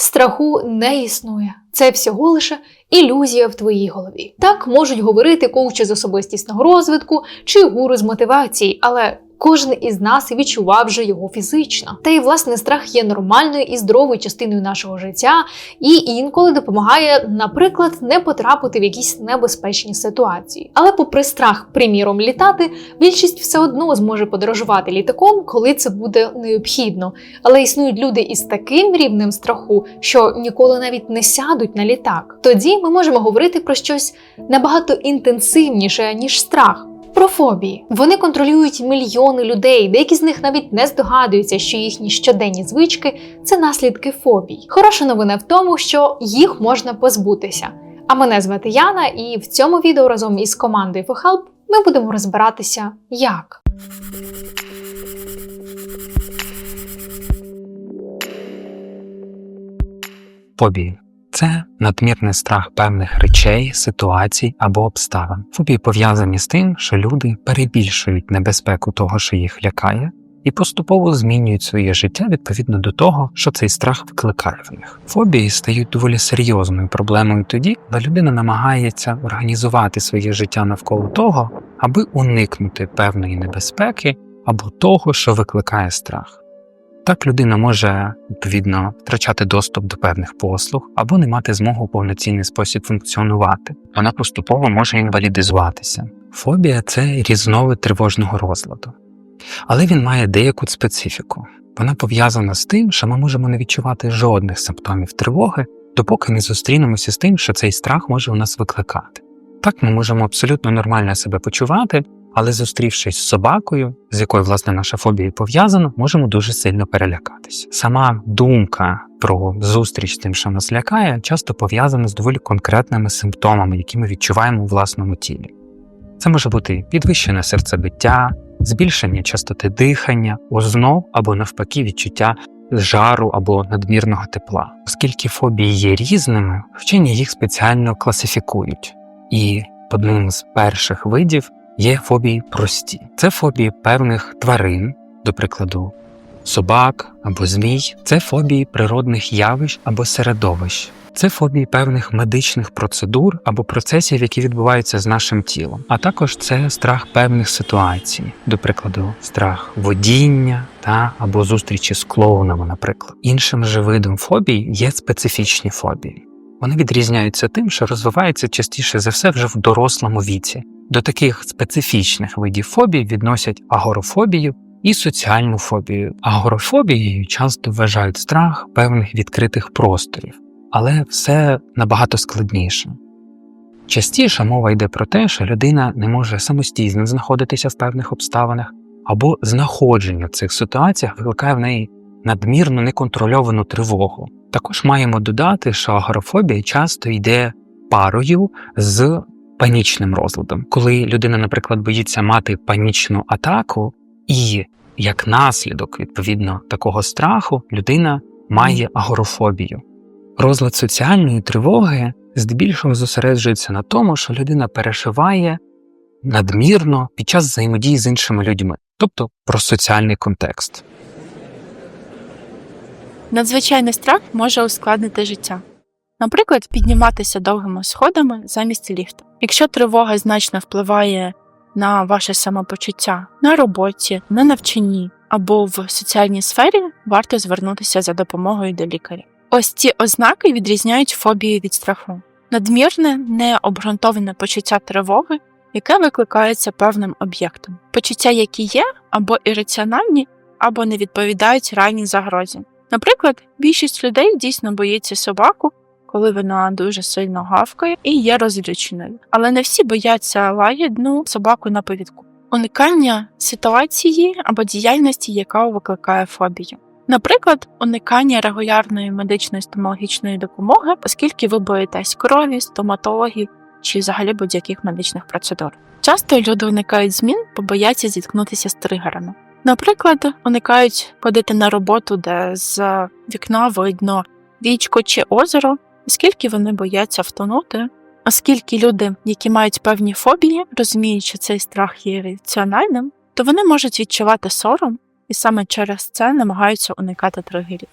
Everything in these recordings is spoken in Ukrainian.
Страху не існує. Це всього лише ілюзія в твоїй голові. Так можуть говорити коучі з особистісного розвитку чи гуру з мотивації, але кожен із нас відчував вже його фізично. Та й власне страх є нормальною і здоровою частиною нашого життя, і інколи допомагає, наприклад, не потрапити в якісь небезпечні ситуації. Але, попри страх, приміром, літати, більшість все одно зможе подорожувати літаком, коли це буде необхідно. Але існують люди із таким рівнем страху, що ніколи навіть не сядуть на літак. Тоді ми можемо говорити про щось набагато інтенсивніше ніж страх. Про фобії вони контролюють мільйони людей. Деякі з них навіть не здогадуються, що їхні щоденні звички це наслідки фобій. Хороша новина в тому, що їх можна позбутися. А мене звати Яна, і в цьому відео разом із командою FoHelp ми будемо розбиратися, як. Фобії це надмірний страх певних речей, ситуацій або обставин. Фобії пов'язані з тим, що люди перебільшують небезпеку того, що їх лякає, і поступово змінюють своє життя відповідно до того, що цей страх викликає в них. Фобії стають доволі серйозною проблемою тоді, коли людина намагається організувати своє життя навколо того, аби уникнути певної небезпеки або того, що викликає страх. Так людина може відповідно втрачати доступ до певних послуг або не мати змогу в повноцінний спосіб функціонувати. Вона поступово може інвалідизуватися. Фобія це різновид тривожного розладу, але він має деяку специфіку. Вона пов'язана з тим, що ми можемо не відчувати жодних симптомів тривоги, допоки не зустрінемося з тим, що цей страх може у нас викликати. Так ми можемо абсолютно нормально себе почувати, але зустрівшись з собакою, з якою власне наша фобія пов'язана, можемо дуже сильно перелякатися. Сама думка про зустріч з тим, що нас лякає, часто пов'язана з доволі конкретними симптомами, які ми відчуваємо у власному тілі. Це може бути підвищене серцебиття, збільшення частоти дихання, ознов або навпаки відчуття жару або надмірного тепла. Оскільки фобії є різними, вчені їх спеціально класифікують. І одним з перших видів є фобії прості. Це фобії певних тварин, до прикладу, собак або змій, це фобії природних явищ або середовищ. Це фобії певних медичних процедур або процесів, які відбуваються з нашим тілом, а також це страх певних ситуацій, до прикладу, страх водіння та або зустрічі з клоунами, наприклад. Іншим же видом фобій є специфічні фобії. Вони відрізняються тим, що розвиваються частіше за все вже в дорослому віці. До таких специфічних видів фобій відносять агорофобію і соціальну фобію. Агорофобією часто вважають страх певних відкритих просторів, але все набагато складніше. Частіше мова йде про те, що людина не може самостійно знаходитися в певних обставинах, або знаходження в цих ситуаціях викликає в неї надмірну неконтрольовану тривогу. Також маємо додати, що агорафобія часто йде парою з панічним розладом, коли людина, наприклад, боїться мати панічну атаку, і як наслідок відповідно такого страху людина має агорафобію. Розлад соціальної тривоги здебільшого зосереджується на тому, що людина переживає надмірно під час взаємодії з іншими людьми, тобто про соціальний контекст. Надзвичайний страх може ускладнити життя. Наприклад, підніматися довгими сходами замість ліфта. Якщо тривога значно впливає на ваше самопочуття на роботі, на навчанні або в соціальній сфері, варто звернутися за допомогою до лікаря. Ось ці ознаки відрізняють фобію від страху. Надмірне, необґрунтоване почуття тривоги, яке викликається певним об'єктом. Почуття, які є або ірраціональні, або не відповідають реальній загрозі. Наприклад, більшість людей дійсно боїться собаку, коли вона дуже сильно гавкає і є розлюченою. Але не всі бояться лагідну собаку на повідку. Уникання ситуації або діяльності, яка викликає фобію. Наприклад, уникання регулярної медичної стоматологічної допомоги, оскільки ви боїтесь крові, стоматологів чи взагалі будь-яких медичних процедур. Часто люди уникають змін, бо бояться зіткнутися з тригерами. Наприклад, уникають ходити на роботу, де з вікна видно річку чи озеро, оскільки вони бояться втонути. Оскільки люди, які мають певні фобії, розуміють, що цей страх є раціональним, то вони можуть відчувати сором і саме через це намагаються уникати тригерів.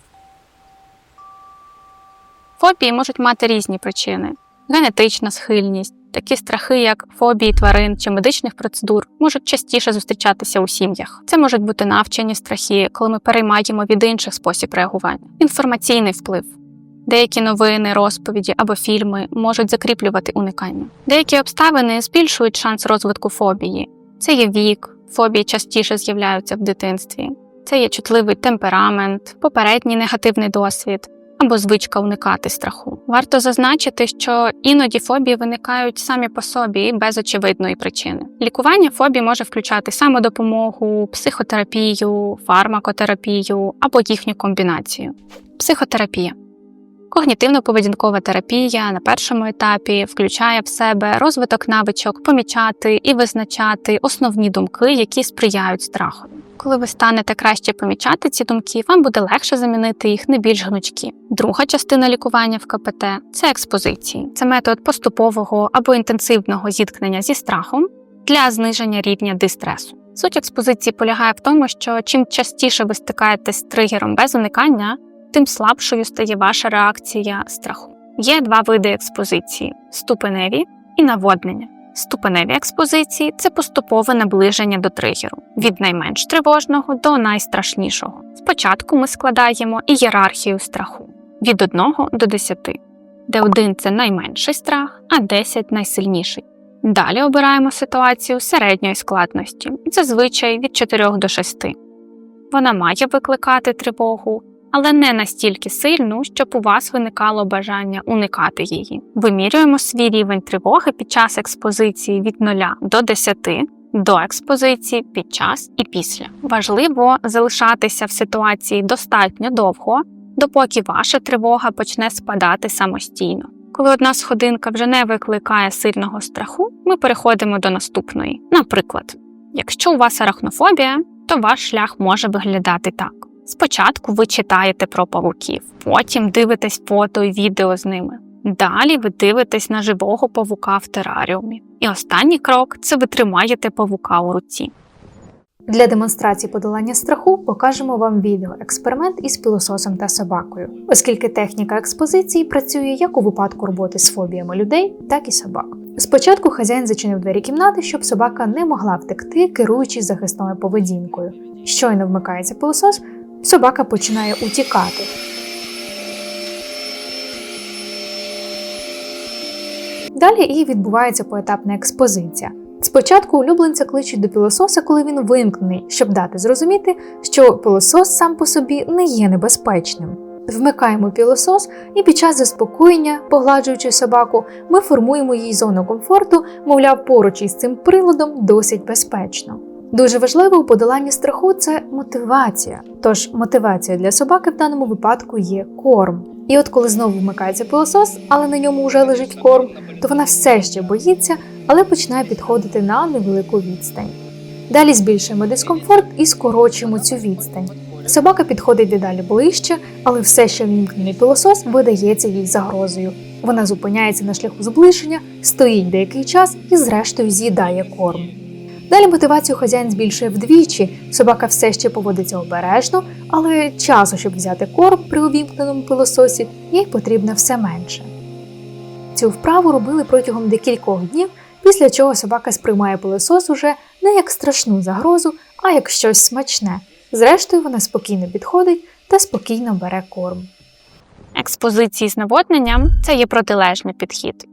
Фобії можуть мати різні причини: генетична схильність, такі страхи, як фобії тварин чи медичних процедур, можуть частіше зустрічатися у сім'ях. Це можуть бути навчені страхи, коли ми переймаємо від інших спосіб реагування, інформаційний вплив. Деякі новини, розповіді або фільми можуть закріплювати уникання. Деякі обставини збільшують шанс розвитку фобії. Це є вік, фобії частіше з'являються в дитинстві. Це є чутливий темперамент, попередній негативний досвід або звичка уникати страху. Варто зазначити, що іноді фобії виникають самі по собі і без очевидної причини. Лікування фобій може включати самодопомогу, психотерапію, фармакотерапію або їхню комбінацію. Психотерапія. Когнітивно-поведінкова терапія на першому етапі включає в себе розвиток навичок помічати і визначати основні думки, які сприяють страху. Коли ви станете краще помічати ці думки, вам буде легше замінити їх на більш гнучкі. Друга частина лікування в КПТ це експозиції. Це метод поступового або інтенсивного зіткнення зі страхом для зниження рівня дистресу. Суть експозиції полягає в тому, що чим частіше ви стикаєтесь з тригером без уникання, тим слабшою стає ваша реакція страху. Є два види експозиції: ступеневі і наводнення. Ступеневі експозиції це поступове наближення до тригеру від найменш тривожного до найстрашнішого. Спочатку ми складаємо ієрархію страху від 1 до 10, де 1 – це найменший страх, а 10 – найсильніший. Далі обираємо ситуацію середньої складності, зазвичай від 4 до 6. Вона має викликати тривогу, але не настільки сильну, щоб у вас виникало бажання уникати її. Вимірюємо свій рівень тривоги під час експозиції від 0 до 10, до експозиції під час і після. Важливо залишатися в ситуації достатньо довго, допоки ваша тривога почне спадати самостійно. Коли одна сходинка вже не викликає сильного страху, ми переходимо до наступної. Наприклад, якщо у вас арахнофобія, то ваш шлях може виглядати так. Спочатку ви читаєте про павуків, потім дивитесь фото і відео з ними. Далі ви дивитесь на живого павука в тераріумі. І останній крок це ви тримаєте павука у руці. Для демонстрації подолання страху покажемо вам відео-експеримент із пилососом та собакою, оскільки техніка експозиції працює як у випадку роботи з фобіями людей, так і собак. Спочатку хазяїн зачинив двері кімнати, щоб собака не могла втекти, керуючись захисною поведінкою. Щойно вмикається пилосос, собака починає утікати. Далі і відбувається поетапна експозиція. Спочатку улюбленця кличуть до пилососа, коли він вимкнений, щоб дати зрозуміти, що пилосос сам по собі не є небезпечним. Вмикаємо пілосос, і під час заспокоєння, погладжуючи собаку, ми формуємо їй зону комфорту, мовляв, поруч із цим приладом досить безпечно. Дуже важливо у подоланні страху це мотивація. Тож мотивація для собаки в даному випадку є корм. І от коли знову вмикається пилосос, але на ньому вже лежить корм, то вона все ще боїться, але починає підходити на невелику відстань. Далі збільшуємо дискомфорт і скорочуємо цю відстань. Собака підходить дедалі ближче, але все ще вімкнений пилосос видається їй загрозою. Вона зупиняється на шляху зближення, стоїть деякий час і, зрештою, з'їдає корм. Далі мотивацію хазяїн збільшує вдвічі. Собака все ще поводиться обережно, але часу, щоб взяти корм при увімкненому пилососі, їй потрібно все менше. Цю вправу робили протягом декількох днів, після чого собака сприймає пилосос уже не як страшну загрозу, а як щось смачне. Зрештою, вона спокійно підходить та спокійно бере корм. Експозиції з наводненням це є протилежний підхід,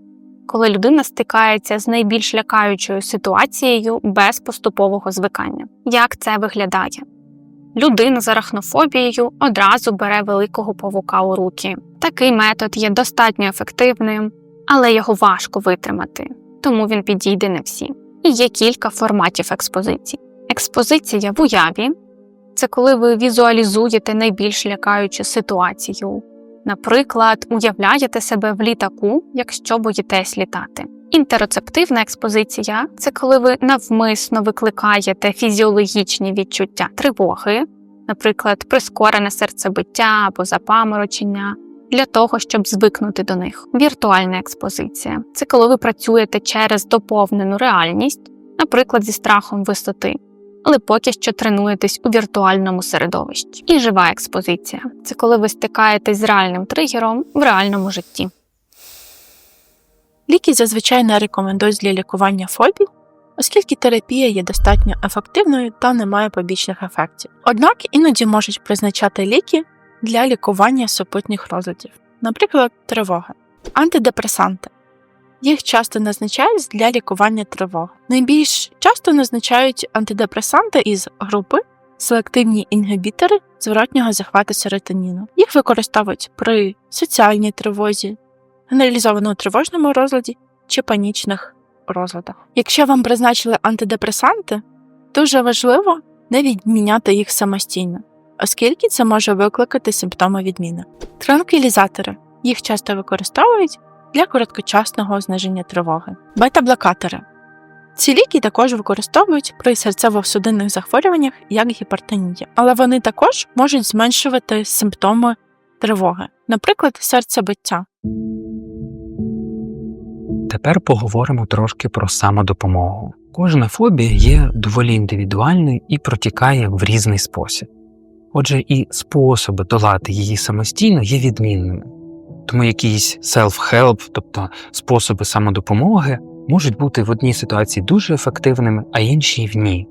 коли людина стикається з найбільш лякаючою ситуацією без поступового звикання. Як це виглядає? Людина з арахнофобією одразу бере великого павука у руки. Такий метод є достатньо ефективним, але його важко витримати, тому він підійде не всі. І є кілька форматів експозицій. Експозиція в уяві це коли ви візуалізуєте найбільш лякаючу ситуацію. Наприклад, уявляєте себе в літаку, якщо боїтесь літати. Інтероцептивна експозиція це коли ви навмисно викликаєте фізіологічні відчуття тривоги, наприклад, прискорене серцебиття або запаморочення, для того, щоб звикнути до них. Віртуальна експозиція це коли ви працюєте через доповнену реальність, наприклад, зі страхом висоти. Але поки що тренуєтесь у віртуальному середовищі. І жива експозиція це коли ви стикаєтесь з реальним тригером в реальному житті. Ліки зазвичай не рекомендують для лікування фобій, оскільки терапія є достатньо ефективною та не має побічних ефектів. Однак іноді можуть призначати ліки для лікування супутніх розладів, наприклад, тривоги, антидепресанти. Їх часто назначають для лікування тривоги. Найбільш часто назначають антидепресанти із групи селективні інгібітори зворотнього захвату серотоніну. Їх використовують при соціальній тривозі, генералізованому тривожному розладі чи панічних розладах. Якщо вам призначили антидепресанти, дуже важливо не відміняти їх самостійно, оскільки це може викликати симптоми відміни. Транквілізатори їх часто використовують для короткочасного зниження тривоги. Бета-блокатори. Ці ліки також використовують при серцево-судинних захворюваннях, як гіпертонія, але вони також можуть зменшувати симптоми тривоги, наприклад, серцебиття. Тепер поговоримо трошки про самодопомогу. Кожна фобія є доволі індивідуальною і протікає в різний спосіб. Отже, і способи долати її самостійно є відмінними. Тому якісь self-help, тобто способи самодопомоги, можуть бути в одній ситуації дуже ефективними, а інші в ні.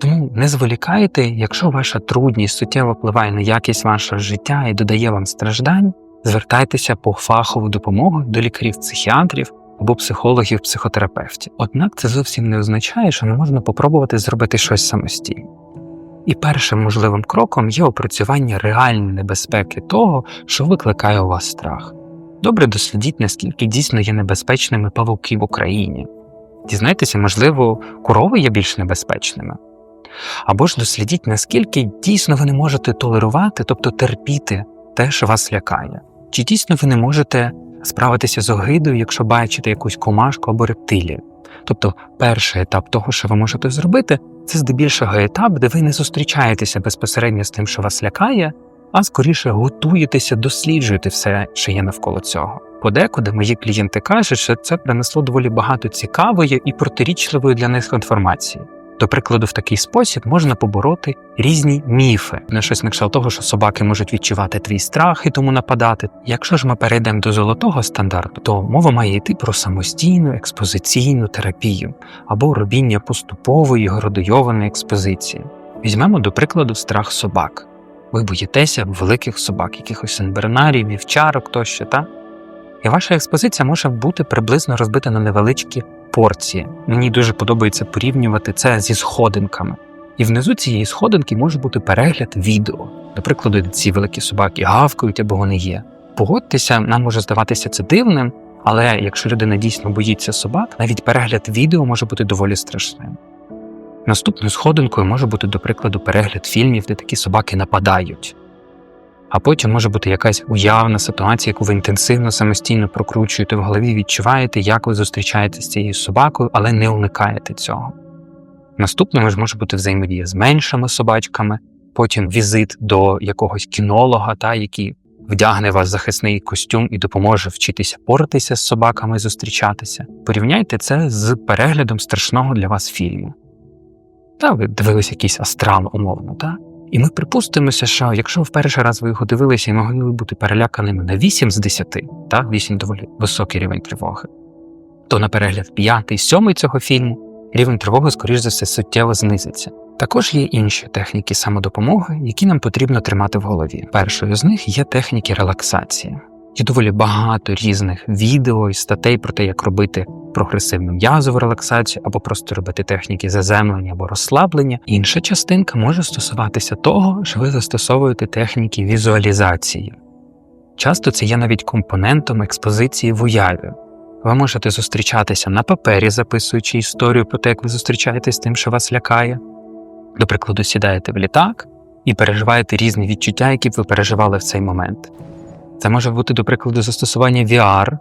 Тому не зволікайте, якщо ваша трудність суттєво впливає на якість вашого життя і додає вам страждань, звертайтеся по фахову допомогу до лікарів-психіатрів або психологів-психотерапевтів. Однак це зовсім не означає, що не можна попробувати зробити щось самостійно. І першим можливим кроком є опрацювання реальної небезпеки того, що викликає у вас страх. Добре дослідіть, наскільки дійсно є небезпечними павуки в Україні. Дізнайтеся, можливо, корови є більш небезпечними. Або ж дослідіть, наскільки дійсно ви не можете толерувати, тобто терпіти те, що вас лякає. Чи дійсно ви не можете справитися з огидою, якщо бачите якусь комашку або рептилію? Тобто, перший етап того, що ви можете зробити, це здебільшого етап, де ви не зустрічаєтеся безпосередньо з тим, що вас лякає, а скоріше готуєтеся, досліджуєте все, що є навколо цього. Подекуди мої клієнти кажуть, що це принесло доволі багато цікавої і протирічливої для них інформації. До прикладу, в такий спосіб можна побороти різні міфи, не щось на кшталт того, що собаки можуть відчувати твій страх і тому нападати. Якщо ж ми перейдемо до золотого стандарту, то мова має йти про самостійну експозиційну терапію або робіння поступової градуйованої експозиції. Візьмемо до прикладу страх собак. Ви боїтеся великих собак, якихось сенбернарів, вівчарок тощо, та? І ваша експозиція може бути приблизно розбита на невеличкі порції. Мені дуже подобається порівнювати це зі сходинками. І внизу цієї сходинки може бути перегляд відео. До прикладу, ці великі собаки гавкають або вони є. Погодьтеся, нам може здаватися це дивним, але якщо людина дійсно боїться собак, навіть перегляд відео може бути доволі страшним. Наступною сходинкою може бути, до прикладу, перегляд фільмів, де такі собаки нападають. А потім може бути якась уявна ситуація, яку ви інтенсивно самостійно прокручуєте в голові, відчуваєте, як ви зустрічаєтеся з цією собакою, але не уникаєте цього. Наступною ж може бути взаємодія з меншими собачками, потім візит до якогось кінолога, та, який вдягне вас захисний костюм і допоможе вчитися поратися з собаками зустрічатися. Порівняйте це з переглядом страшного для вас фільму. Та ви дивились якийсь астрал умовно, та? І ми припустимося, що якщо в перший раз ви його дивилися і могли бути переляканими на 8 з 10, так, 8 доволі високий рівень тривоги, то на перегляд 5 7 цього фільму рівень тривоги, скоріш за все, суттєво знизиться. Також є інші техніки самодопомоги, які нам потрібно тримати в голові. Першою з них є техніки релаксації. Є доволі багато різних відео і статей про те, як робити прогресивну м'язову релаксацію або просто робити техніки заземлення або розслаблення. Інша частинка може стосуватися того, що ви застосовуєте техніки візуалізації. Часто це є навіть компонентом експозиції в уяві. Ви можете зустрічатися на папері, записуючи історію про те, як ви зустрічаєтесь з тим, що вас лякає. До прикладу, сідаєте в літак і переживаєте різні відчуття, які б ви переживали в цей момент. Це може бути, до прикладу, застосування VR.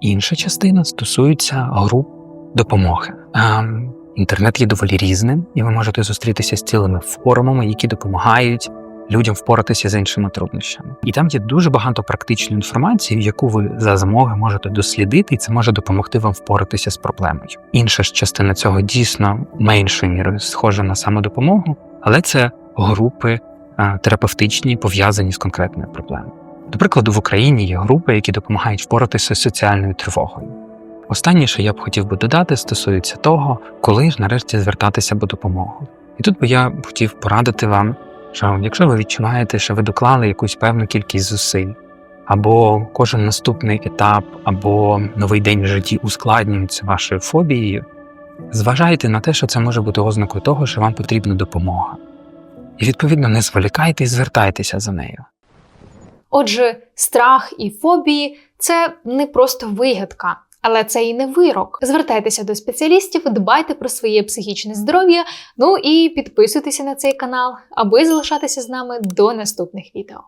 Інша частина стосується груп допомоги. Ем, інтернет є доволі різним, і ви можете зустрітися з цілими форумами, які допомагають людям впоратися з іншими труднощами. І там є дуже багато практичної інформації, яку ви за змоги можете дослідити, і це може допомогти вам впоратися з проблемою. Інша ж частина цього дійсно меншою мірою схожа на самодопомогу, але це групи е, терапевтичні, пов'язані з конкретною проблемою. До прикладу, в Україні є групи, які допомагають впоратися з соціальною тривогою. Останнє, що я б хотів би додати, стосується того, коли ж нарешті звертатися по допомогу. І тут би я хотів порадити вам, що якщо ви відчуваєте, що ви доклали якусь певну кількість зусиль, або кожен наступний етап, або новий день в житті ускладнюється вашою фобією, зважайте на те, що це може бути ознакою того, що вам потрібна допомога. І відповідно не зволікайте і звертайтеся за нею. Отже, страх і фобії це не просто вигадка. Але це і не вирок. Звертайтеся до спеціалістів, дбайте про своє психічне здоров'я, ну і підписуйтеся на цей канал, аби залишатися з нами до наступних відео.